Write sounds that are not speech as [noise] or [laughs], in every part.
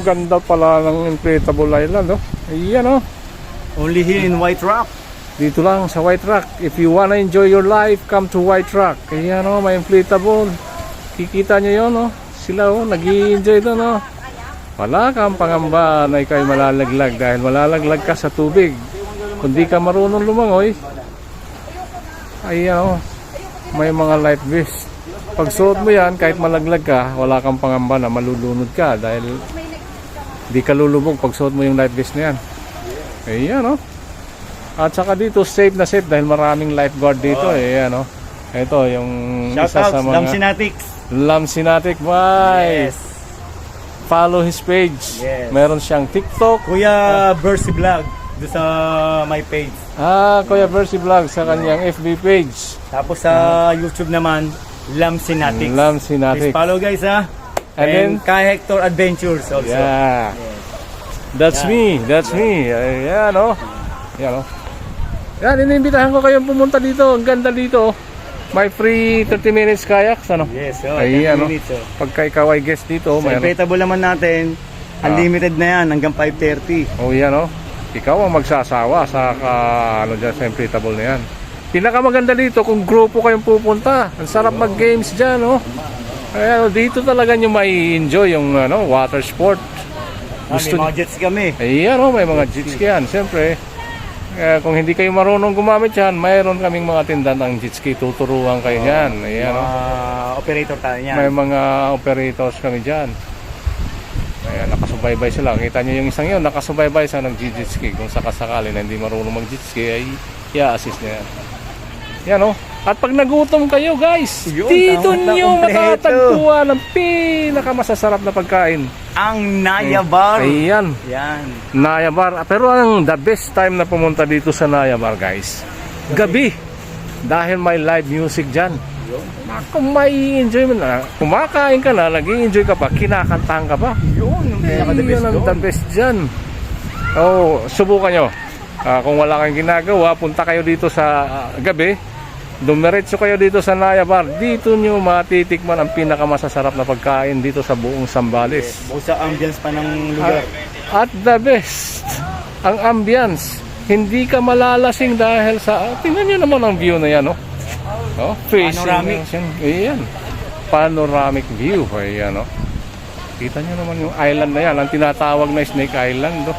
ang ganda pala ng Inflatable Island, oh. Ayan, oh. Only here in White Rock. Dito lang sa White Rock. If you wanna enjoy your life, come to White Rock. Ayan, oh, may inflatable. Kikita nyo yun, oh. Sila, oh, nag enjoy doon, oh. Wala kang pangamba na ikaw'y malalaglag dahil malalaglag ka sa tubig. Kung di ka marunong lumangoy, ayan, oh, may mga life vest. Pag suot mo yan, kahit malaglag ka, wala kang pangamba na malulunod ka dahil di ka lulubog pag suot mo yung life vest na yan. Ayan, oh. At saka dito, safe na safe dahil maraming lifeguard dito. Eh, ayan, oh. Ito, yung isa Shoutouts, sa mga... Lamsinatics. Lamsinatic Boy. Yes. Follow his page. Yes. Meron siyang TikTok. Kuya Bercy Vlog. Doon sa my page. Ah, Kuya Versi Vlog sa kanyang FB page. Tapos sa YouTube naman, Lamsinatics. Lamsinatic. Please follow guys ha. And then- And, Kai Hector Adventures also. Yeah. That's me. That's me. Ayan, oh. Ayan, oh. Yan, iniimbitahan ko kayong pumunta dito. Ang ganda dito. oh. May free 30 minutes kayaks, ano? Yes, oh, Ay, 10 ano? minutes. Oh. Pagka ikaw ay guest dito, Sa may ano. inflatable naman natin, unlimited na yan hanggang 5.30. Oh, yan oh. Ikaw ang magsasawa sa ka, ano dyan, sa inflatable na yan. Pinakamaganda dito kung grupo kayong pupunta. Ang sarap mag-games dyan, oh. Kaya dito talaga nyo may enjoy yung ano, water sport. Ah, may Gusto mga jets kami. Ayan oh, may mga jet ski yan. Siyempre, kaya kung hindi kayo marunong gumamit yan, mayroon kaming mga tindahan ng jet ski. Tuturuan kayo yan. Ayan Mga oh. operator tayo niyan. May mga operators kami dyan. Ayan, nakasubaybay sila. Kita nyo yung isang yun, nakasubaybay sa nag-jet ski. Kung sakasakali na hindi marunong mag-jet ski, ay i-assist niya yan. Yan oh. At pag nagutom kayo guys, Yun, dito tama nyo matatagpuan ang pinakamasasarap na pagkain. Ang Naya Bar. Ayan. Yan. Naya Bar. Pero ang the best time na pumunta dito sa Naya Bar, guys, gabi. Dahil may live music dyan. Kung may enjoy mo na, kumakain ka na, nag enjoy ka pa, kinakantahan ka pa. Yun, ang pinaka-the best yun ang the best dyan. Oh, subukan nyo. Ah, kung wala kang ginagawa, punta kayo dito sa ah, gabi. Dumiretso kayo dito sa Naya Bar. Dito nyo matitikman ang pinakamasasarap na pagkain dito sa buong Sambales. Bukod sa ambience pa ng lugar. At the best, ang ambience. Hindi ka malalasing dahil sa... ah, tingnan nyo naman ang view na yan, oh. oh facing Panoramic. Ayan. Panoramic view. Ayan, oh. Kita nyo naman yung island na yan. Ang tinatawag na Snake Island, oh.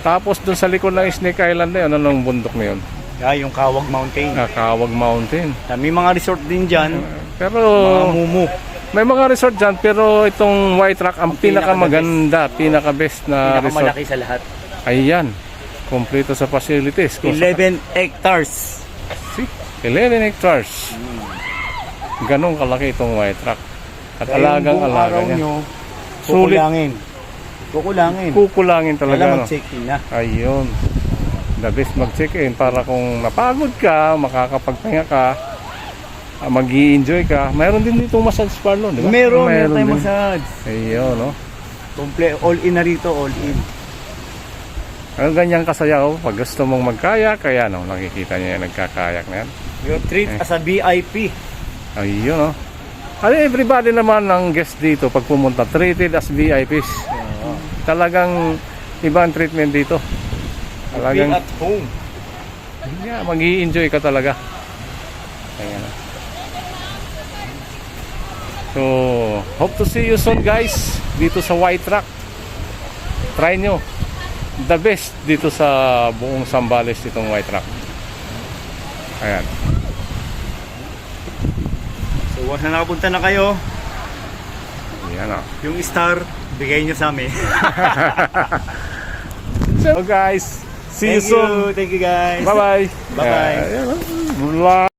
Tapos dun sa likod ng Snake Island na yun, anong bundok na yun? Yeah, yung Kawag Mountain. Nakawag Mountain. Ah, May mga resort din dyan. Pero Mga mumu. may mga resort dyan, pero itong White Rock ang Ang pinaka- pinakamaganda, pinaka-best na resort. Pinakamalaki sa lahat. Ayan. Kompleto sa facilities. Kung sa- 11 hectares. See? 11 hectares. Ganong kalaki itong white rock. At alagang alaga niya. nyo, Sulit. Kukulangin. Kukulangin. Talaga. No? mag-check-in na. Ayun. The best mag-check-in para kung napagod ka, makakapagpahinga ka, mag enjoy ka. Mayroon din dito massage parlor, di ba? Meron, meron tayong massage. Ayun, no? Komple, all in na rito, all in. Ang ganyan kasaya oh, pag gusto mong magkayak, kaya no, nakikita niyo yung nagkakayak na yan. You treat Eh. as a VIP. Ayun, no? Ano, everybody naman ng guest dito pag pumunta, treated as VIPs. Talagang ibang treatment dito. Talagang at home. yeah, mag enjoy ka talaga. Ayan. So, hope to see you soon guys dito sa White Rock. Try nyo. The best dito sa buong Sambales itong White Rock. Ayan. So, once na nakapunta na kayo, Ayan oh. yung star, bigay nyo sa amin. [laughs] So guys, see you Thank soon. you, thank you guys. Bye bye. Bye-bye. Ayan, oh.